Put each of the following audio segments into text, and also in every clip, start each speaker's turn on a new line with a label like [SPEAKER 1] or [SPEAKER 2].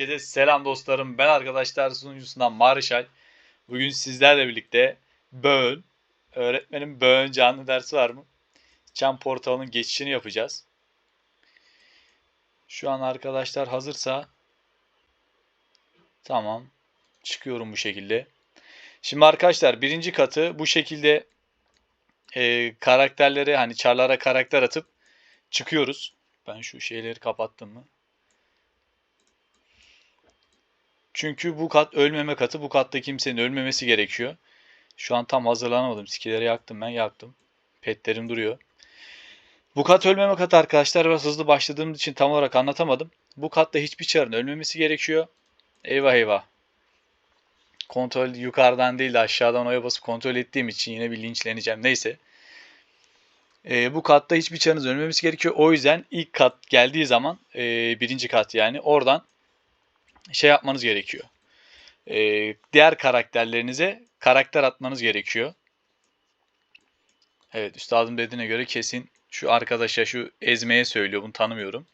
[SPEAKER 1] herkese selam dostlarım. Ben arkadaşlar sunucusundan Marşal. Bugün sizlerle birlikte Böğün, öğretmenin Böğün canlı dersi var mı? Çan portalının geçişini yapacağız. Şu an arkadaşlar hazırsa tamam çıkıyorum bu şekilde. Şimdi arkadaşlar birinci katı bu şekilde e, karakterleri hani çarlara karakter atıp çıkıyoruz. Ben şu şeyleri kapattım mı? Çünkü bu kat ölmeme katı. Bu katta kimsenin ölmemesi gerekiyor. Şu an tam hazırlanamadım. Skileri yaktım ben. Yaktım. Petlerim duruyor. Bu kat ölmeme katı arkadaşlar. Biraz hızlı başladığım için tam olarak anlatamadım. Bu katta hiçbir çarın ölmemesi gerekiyor. Eyvah eyvah. Kontrol yukarıdan değil de aşağıdan oya basıp kontrol ettiğim için yine bir linçleneceğim. Neyse. Ee, bu katta hiçbir çarınız ölmemesi gerekiyor. O yüzden ilk kat geldiği zaman e, birinci kat yani oradan şey yapmanız gerekiyor. Ee, diğer karakterlerinize karakter atmanız gerekiyor. Evet üstadım dediğine göre kesin şu arkadaşa şu ezmeye söylüyor. Bunu tanımıyorum.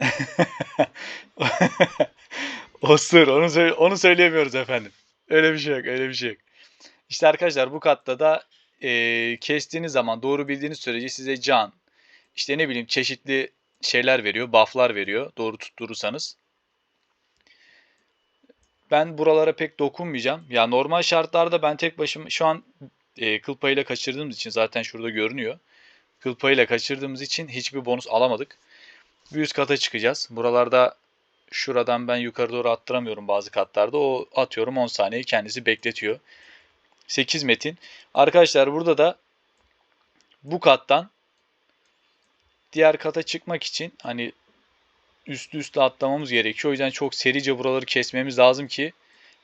[SPEAKER 1] Osur onu, söyle onu söyleyemiyoruz efendim. Öyle bir şey yok öyle bir şey yok. İşte arkadaşlar bu katta da e, kestiğiniz zaman doğru bildiğiniz sürece size can, işte ne bileyim çeşitli şeyler veriyor, bufflar veriyor doğru tutturursanız. Ben buralara pek dokunmayacağım. Ya normal şartlarda ben tek başıma şu an e, kıl payıyla kaçırdığımız için zaten şurada görünüyor. Kıl payıyla kaçırdığımız için hiçbir bonus alamadık. Bir üst kata çıkacağız. Buralarda şuradan ben yukarı doğru attıramıyorum bazı katlarda. O atıyorum 10 saniye kendisi bekletiyor. 8 metin. Arkadaşlar burada da bu kattan diğer kata çıkmak için hani üstü üste atlamamız gerekiyor. O yüzden çok serice buraları kesmemiz lazım ki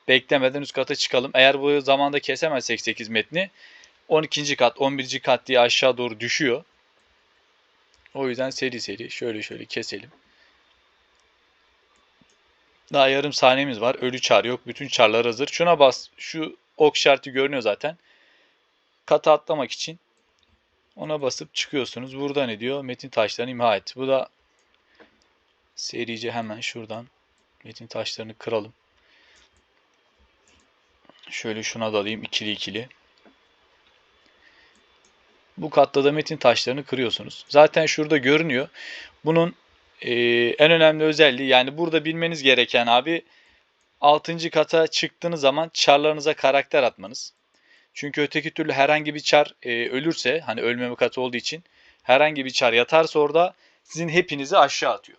[SPEAKER 1] beklemeden üst kata çıkalım. Eğer bu zamanda kesemezsek 8 metni 12. kat 11. kat diye aşağı doğru düşüyor. O yüzden seri seri şöyle şöyle keselim. Daha yarım saniyemiz var. Ölü çar yok. Bütün çarlar hazır. Şuna bas. Şu ok işareti görünüyor zaten. Kata atlamak için ona basıp çıkıyorsunuz. Burada ne diyor? Metin taşlarını imha et. Bu da serice hemen şuradan metin taşlarını kıralım. Şöyle şuna da alayım ikili ikili. Bu katta da metin taşlarını kırıyorsunuz. Zaten şurada görünüyor. Bunun e, en önemli özelliği yani burada bilmeniz gereken abi 6. kata çıktığınız zaman çarlarınıza karakter atmanız. Çünkü öteki türlü herhangi bir çar e, ölürse hani ölmeme katı olduğu için herhangi bir çar yatarsa orada sizin hepinizi aşağı atıyor.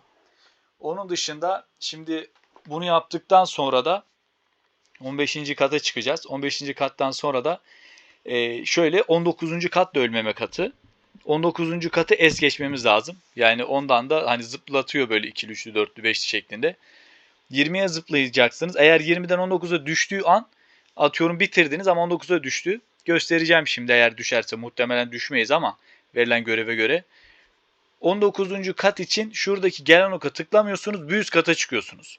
[SPEAKER 1] Onun dışında şimdi bunu yaptıktan sonra da 15. kata çıkacağız. 15. kattan sonra da e, şöyle 19. kat da ölmeme katı. 19. katı es geçmemiz lazım. Yani ondan da hani zıplatıyor böyle ikili, üçlü, dörtlü, beşli şeklinde. 20'ye zıplayacaksınız. Eğer 20'den 19'a düştüğü an atıyorum bitirdiniz ama 19'a düştü. Göstereceğim şimdi eğer düşerse muhtemelen düşmeyiz ama verilen göreve göre. 19. kat için şuradaki gelen oka tıklamıyorsunuz. Bir üst kata çıkıyorsunuz.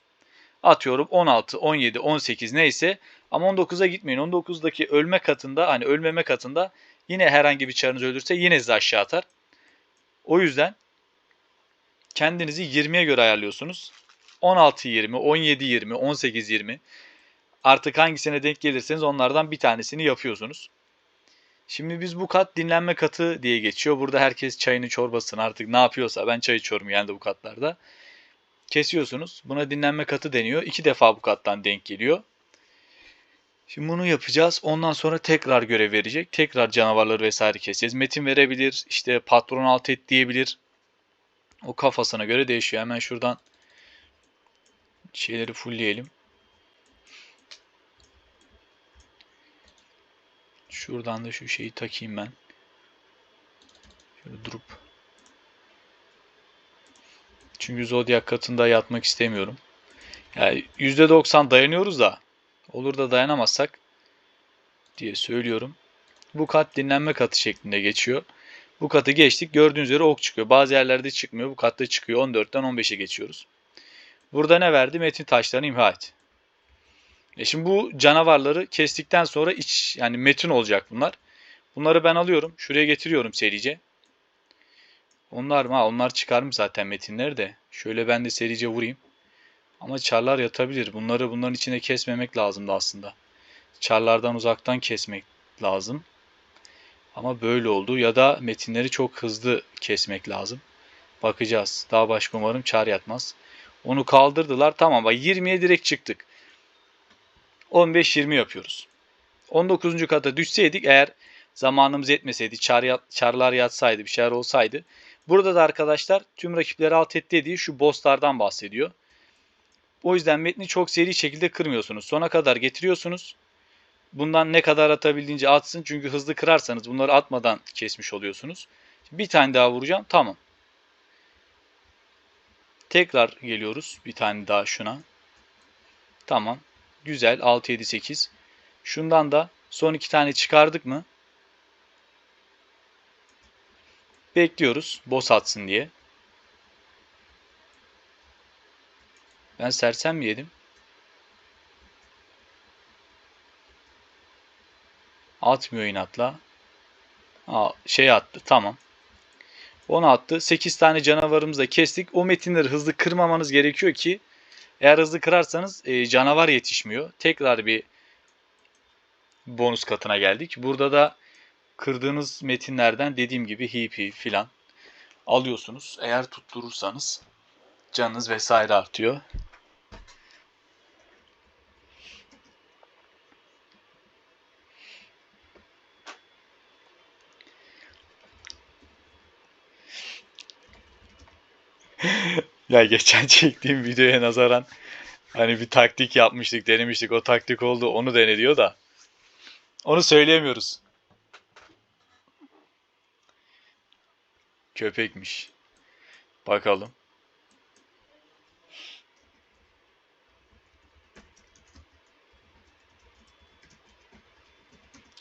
[SPEAKER 1] Atıyorum 16, 17, 18 neyse ama 19'a gitmeyin. 19'daki ölme katında hani ölmeme katında yine herhangi bir çarınız ölürse yine sizi aşağı atar. O yüzden kendinizi 20'ye göre ayarlıyorsunuz. 16 20, 17 20, 18 20 artık hangisine denk gelirseniz onlardan bir tanesini yapıyorsunuz. Şimdi biz bu kat dinlenme katı diye geçiyor. Burada herkes çayını çorbasını artık ne yapıyorsa ben çay içiyorum yani bu katlarda. Kesiyorsunuz. Buna dinlenme katı deniyor. İki defa bu kattan denk geliyor. Şimdi bunu yapacağız. Ondan sonra tekrar görev verecek. Tekrar canavarları vesaire keseceğiz. Metin verebilir. İşte patron alt et diyebilir. O kafasına göre değişiyor. Hemen şuradan şeyleri fullleyelim. Şuradan da şu şeyi takayım ben. Şöyle durup. Çünkü Zodiac katında yatmak istemiyorum. Yani %90 dayanıyoruz da olur da dayanamazsak diye söylüyorum. Bu kat dinlenme katı şeklinde geçiyor. Bu katı geçtik. Gördüğünüz üzere ok çıkıyor. Bazı yerlerde çıkmıyor. Bu katta çıkıyor. 14'ten 15'e geçiyoruz. Burada ne verdi? Metin taşlarını imha et. E şimdi bu canavarları kestikten sonra iç yani metin olacak bunlar. Bunları ben alıyorum. Şuraya getiriyorum serice. Onlar mı? Onlar çıkarmış zaten metinleri de. Şöyle ben de serice vurayım. Ama çarlar yatabilir. Bunları bunların içine kesmemek lazımdı aslında. Çarlardan uzaktan kesmek lazım. Ama böyle oldu. Ya da metinleri çok hızlı kesmek lazım. Bakacağız. Daha başka umarım çar yatmaz. Onu kaldırdılar. Tamam bak 20'ye direkt çıktık. 15-20 yapıyoruz. 19. kata düşseydik eğer zamanımız yetmeseydi, çar çarlar yatsaydı, bir şeyler olsaydı. Burada da arkadaşlar tüm rakipleri alt et dediği şu bosslardan bahsediyor. O yüzden metni çok seri şekilde kırmıyorsunuz. Sona kadar getiriyorsunuz. Bundan ne kadar atabildiğince atsın. Çünkü hızlı kırarsanız bunları atmadan kesmiş oluyorsunuz. Bir tane daha vuracağım. Tamam. Tekrar geliyoruz. Bir tane daha şuna. Tamam. Güzel. 6, 7, 8. Şundan da son iki tane çıkardık mı? Bekliyoruz. Boss atsın diye. Ben sersem mi yedim? Atmıyor inatla. Aa, şey attı. Tamam. Onu attı. 8 tane canavarımızı da kestik. O metinleri hızlı kırmamanız gerekiyor ki eğer hızlı kırarsanız e, canavar yetişmiyor. Tekrar bir bonus katına geldik. Burada da kırdığınız metinlerden dediğim gibi hipi filan alıyorsunuz. Eğer tutturursanız canınız vesaire artıyor. Ya geçen çektiğim videoya nazaran hani bir taktik yapmıştık, denemiştik. O taktik oldu, onu dene diyor da. Onu söyleyemiyoruz. Köpekmiş. Bakalım.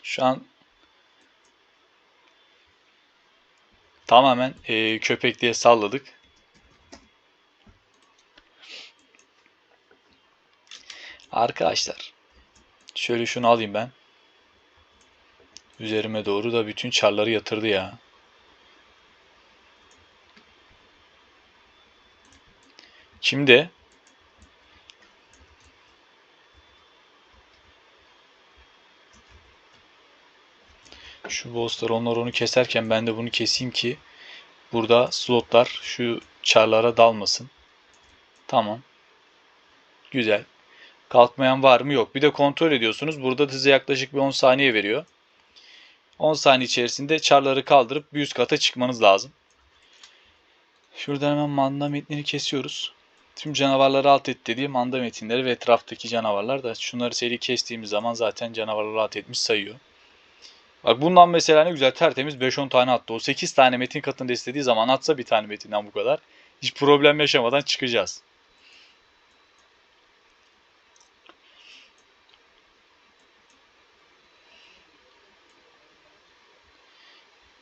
[SPEAKER 1] Şu an tamamen e, köpek diye salladık. Arkadaşlar şöyle şunu alayım ben. Üzerime doğru da bütün çarları yatırdı ya. Şimdi şu bosslar onlar onu keserken ben de bunu keseyim ki burada slotlar şu çarlara dalmasın. Tamam. Güzel. Kalkmayan var mı? Yok. Bir de kontrol ediyorsunuz. Burada size yaklaşık bir 10 saniye veriyor. 10 saniye içerisinde çarları kaldırıp bir üst kata çıkmanız lazım. Şuradan hemen manda metnini kesiyoruz. Tüm canavarları alt et dediği manda metinleri ve etraftaki canavarlar da şunları seri kestiğimiz zaman zaten canavarları alt etmiş sayıyor. Bak bundan mesela ne güzel tertemiz 5-10 tane attı. O 8 tane metin katında istediği zaman atsa bir tane metinden bu kadar. Hiç problem yaşamadan çıkacağız.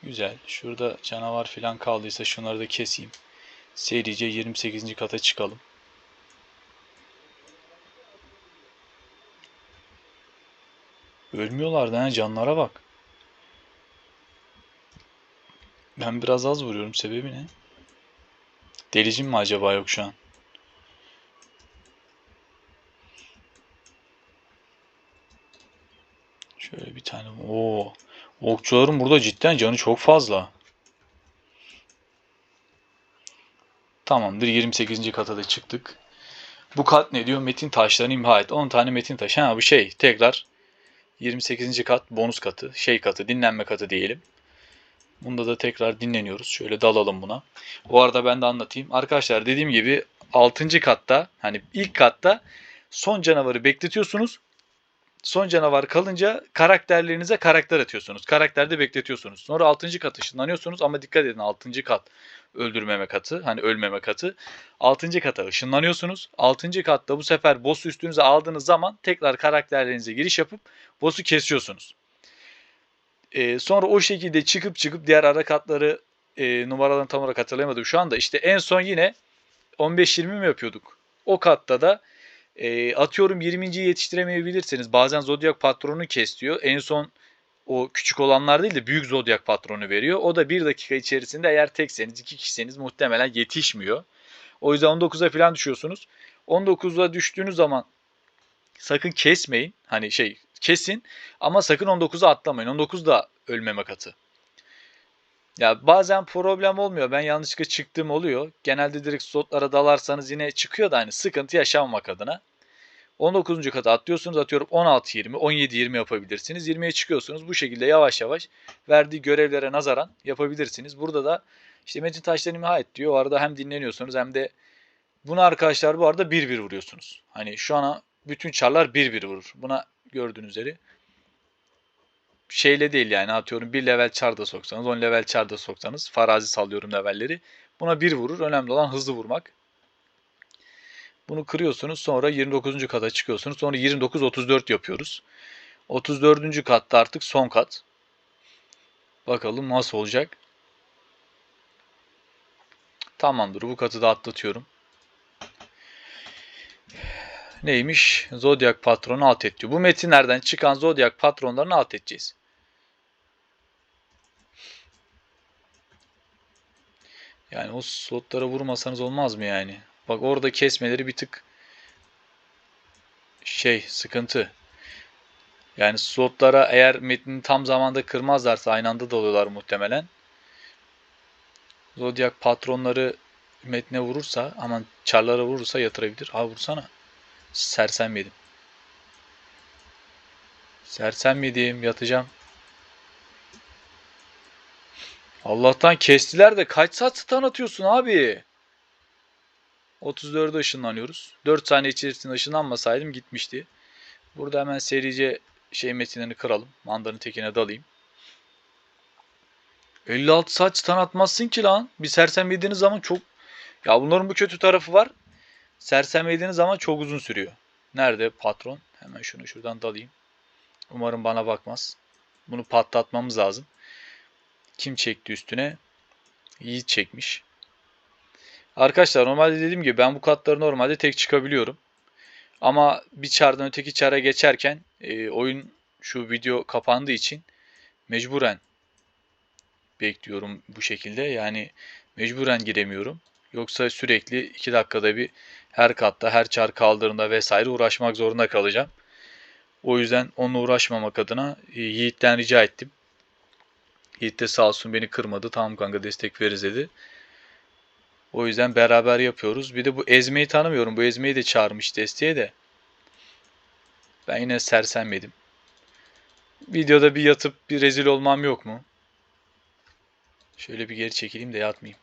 [SPEAKER 1] Güzel. Şurada canavar falan kaldıysa şunları da keseyim. Serice 28. kata çıkalım. Ölmüyorlardı ha canlara bak. Ben biraz az vuruyorum. Sebebi ne? Delicim mi acaba yok şu an? Şöyle bir tane. Oo. Okçuların burada cidden canı çok fazla. Tamamdır 28. kata da çıktık. Bu kat ne diyor? Metin taşlarını imha et. 10 tane metin taşı. Ha bu şey tekrar 28. kat bonus katı, şey katı, dinlenme katı diyelim. Bunda da tekrar dinleniyoruz. Şöyle dalalım buna. O arada ben de anlatayım. Arkadaşlar dediğim gibi 6. katta hani ilk katta son canavarı bekletiyorsunuz. Son canavar kalınca karakterlerinize karakter atıyorsunuz. Karakterde bekletiyorsunuz. Sonra 6. kat ışınlanıyorsunuz ama dikkat edin 6. kat öldürmeme katı. Hani ölmeme katı. 6. kata ışınlanıyorsunuz. 6. katta bu sefer boss'u üstünüze aldığınız zaman tekrar karakterlerinize giriş yapıp boss'u kesiyorsunuz. Ee, sonra o şekilde çıkıp çıkıp diğer ara katları e, numaralarını tam olarak hatırlayamadım şu anda. İşte en son yine 15-20 mi yapıyorduk? O katta da e, atıyorum 20.yi yetiştiremeyebilirsiniz. Bazen Zodiac patronu kes diyor. En son o küçük olanlar değil de büyük zodyak patronu veriyor. O da bir dakika içerisinde eğer tekseniz iki kişiseniz muhtemelen yetişmiyor. O yüzden 19'a falan düşüyorsunuz. 19'a düştüğünüz zaman sakın kesmeyin. Hani şey kesin ama sakın 19'a atlamayın. 19 da ölmeme katı. Ya bazen problem olmuyor. Ben yanlışlıkla çıktığım oluyor. Genelde direkt slotlara dalarsanız yine çıkıyor da hani sıkıntı yaşamamak adına. 19. kata atlıyorsunuz atıyorum 16-20, 17-20 yapabilirsiniz. 20'ye çıkıyorsunuz. Bu şekilde yavaş yavaş verdiği görevlere nazaran yapabilirsiniz. Burada da işte metin taşlarını imha et diyor. O arada hem dinleniyorsunuz hem de bunu arkadaşlar bu arada 1-1 vuruyorsunuz. Hani şu ana bütün çarlar 1-1 vurur. Buna gördüğünüz üzere şeyle değil yani atıyorum bir level çar da soksanız 10 level çar da soksanız farazi sallıyorum levelleri. Buna bir vurur. Önemli olan hızlı vurmak. Bunu kırıyorsunuz. Sonra 29. kata çıkıyorsunuz. Sonra 29-34 yapıyoruz. 34. katta artık son kat. Bakalım nasıl olacak. Tamamdır. Bu katı da atlatıyorum. Neymiş? Zodiac patronu alt et diyor. Bu metinlerden çıkan Zodiac patronlarını alt edeceğiz. Yani o slotlara vurmasanız olmaz mı yani? Bak orada kesmeleri bir tık şey sıkıntı. Yani slotlara eğer metnini tam zamanda kırmazlarsa aynı anda dalıyorlar muhtemelen. Zodiac patronları metne vurursa aman çarlara vurursa yatırabilir. Ha vursana. Sersem yedim. Sersem yedim yatacağım. Allah'tan kestiler de kaç saat stun atıyorsun abi? 34'e ışınlanıyoruz. 4 saniye içerisinde ışınlanmasaydım gitmişti. Burada hemen serice şey metinlerini kıralım. Mandanın tekine dalayım. 56 saat stun atmazsın ki lan. Bir sersem yediğiniz zaman çok... Ya bunların bu kötü tarafı var. Sersem yediğiniz zaman çok uzun sürüyor. Nerede patron? Hemen şunu şuradan dalayım. Umarım bana bakmaz. Bunu patlatmamız lazım. Kim çekti üstüne? Yiğit çekmiş. Arkadaşlar normalde dediğim gibi ben bu katları normalde tek çıkabiliyorum. Ama bir çardan öteki çara geçerken e, oyun şu video kapandığı için mecburen bekliyorum bu şekilde. Yani mecburen giremiyorum. Yoksa sürekli 2 dakikada bir her katta, her çar kaldırında vesaire uğraşmak zorunda kalacağım. O yüzden onunla uğraşmamak adına e, Yiğit'ten rica ettim. Yiğit de sağ olsun beni kırmadı. Tamam kanka destek veririz dedi. O yüzden beraber yapıyoruz. Bir de bu Ezme'yi tanımıyorum. Bu Ezme'yi de çağırmış desteğe de. Ben yine sersemledim. Videoda bir yatıp bir rezil olmam yok mu? Şöyle bir geri çekileyim de yatmayayım.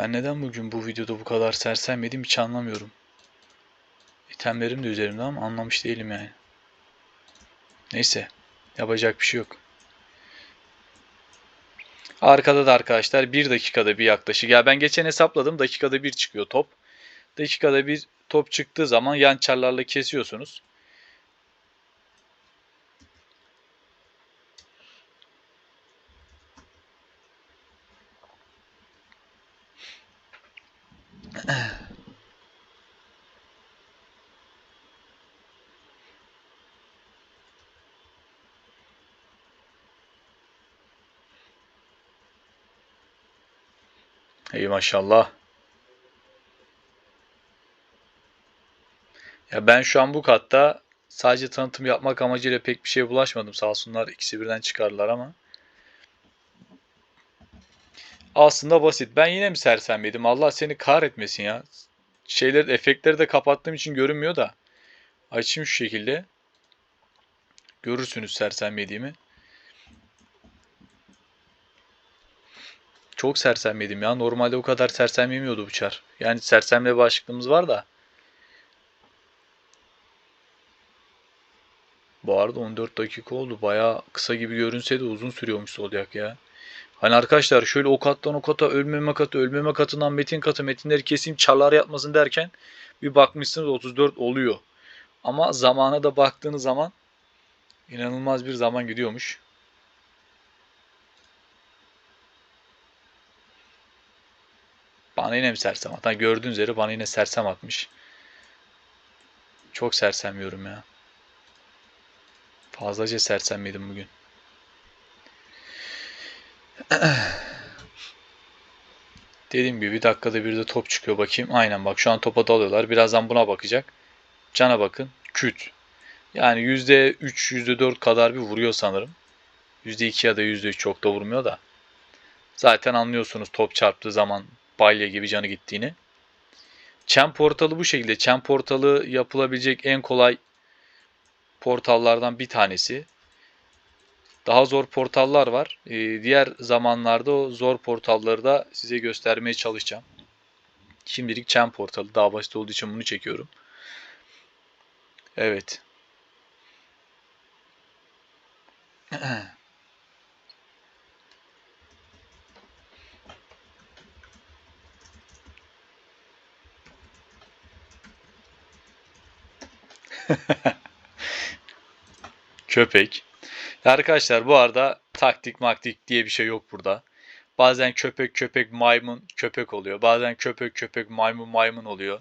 [SPEAKER 1] Ben neden bugün bu videoda bu kadar sersemledim hiç anlamıyorum. İtemlerim de üzerimde ama anlamış değilim yani. Neyse. Yapacak bir şey yok. Arkada da arkadaşlar 1 dakikada bir yaklaşık. Ya ben geçen hesapladım dakikada bir çıkıyor top. Dakikada bir top çıktığı zaman yan çarlarla kesiyorsunuz. İyi maşallah. Ya ben şu an bu katta sadece tanıtım yapmak amacıyla pek bir şeye bulaşmadım. Sağ olsunlar ikisi birden çıkardılar ama. Aslında basit. Ben yine mi sersemledim? Allah seni kahretmesin ya. Şeyleri, efektleri de kapattığım için görünmüyor da. Açayım şu şekilde. Görürsünüz sersemlediğimi. Çok sersemledim ya. Normalde o kadar sersemlemiyordu bu çar. Yani sersemle bağışıklığımız var da. Bu arada 14 dakika oldu. Baya kısa gibi görünse de uzun sürüyormuş Zodiac ya. Hani arkadaşlar şöyle o kattan o kata ölmeme katı ölmeme katından metin katı metinleri keseyim çarlar yapmasın derken bir bakmışsınız 34 oluyor. Ama zamana da baktığınız zaman inanılmaz bir zaman gidiyormuş. Bana yine mi sersem at? gördüğünüz üzere bana yine sersem atmış. Çok sersemliyorum ya. Fazlaca sersemledim bugün. Dediğim gibi bir dakikada bir de top çıkıyor bakayım. Aynen bak şu an topa dalıyorlar. Birazdan buna bakacak. Cana bakın. Küt. Yani %3, %4 kadar bir vuruyor sanırım. %2 ya da %3 çok da vurmuyor da. Zaten anlıyorsunuz top çarptığı zaman balya gibi canı gittiğini. Çem portalı bu şekilde. Çem portalı yapılabilecek en kolay portallardan bir tanesi. Daha zor portallar var. Ee, diğer zamanlarda o zor portalları da size göstermeye çalışacağım. Şimdilik Çem portalı daha basit olduğu için bunu çekiyorum. Evet. Köpek. Arkadaşlar bu arada taktik maktik diye bir şey yok burada. Bazen köpek köpek maymun köpek oluyor. Bazen köpek köpek maymun maymun oluyor.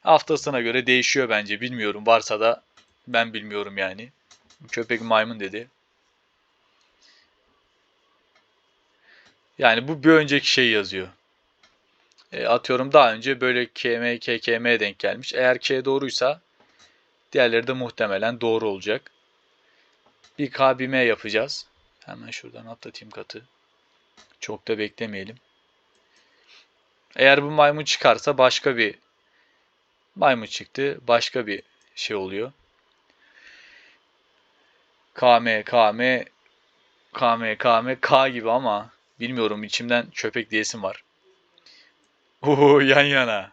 [SPEAKER 1] Haftasına göre değişiyor bence. Bilmiyorum. Varsa da ben bilmiyorum yani. Köpek maymun dedi. Yani bu bir önceki şey yazıyor. E, atıyorum daha önce böyle KM, KKM denk gelmiş. Eğer K doğruysa diğerleri de muhtemelen doğru olacak. Bir KBM yapacağız. Hemen şuradan atlatayım katı. Çok da beklemeyelim. Eğer bu maymun çıkarsa başka bir maymun çıktı. Başka bir şey oluyor. KM, KM, KM, KM, K gibi ama bilmiyorum içimden köpek diyesim var. Oo yan yana.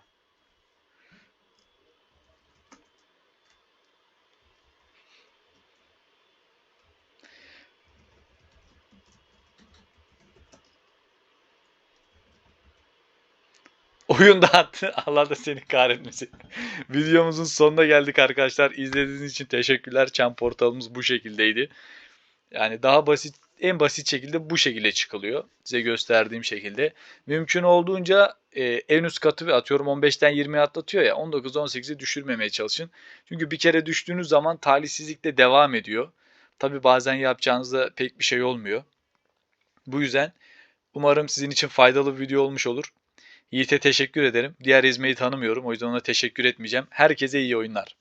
[SPEAKER 1] Oyun dağıttı. Allah da seni kahretmesin. Videomuzun sonuna geldik arkadaşlar. İzlediğiniz için teşekkürler. Çan portalımız bu şekildeydi. Yani daha basit, en basit şekilde bu şekilde çıkılıyor. Size gösterdiğim şekilde. Mümkün olduğunca e, en üst katı ve atıyorum 15'ten 20'ye atlatıyor ya 19-18'i düşürmemeye çalışın. Çünkü bir kere düştüğünüz zaman talihsizlik de devam ediyor. Tabi bazen yapacağınızda pek bir şey olmuyor. Bu yüzden umarım sizin için faydalı bir video olmuş olur. Yiğit'e teşekkür ederim. Diğer İzme'yi tanımıyorum. O yüzden ona teşekkür etmeyeceğim. Herkese iyi oyunlar.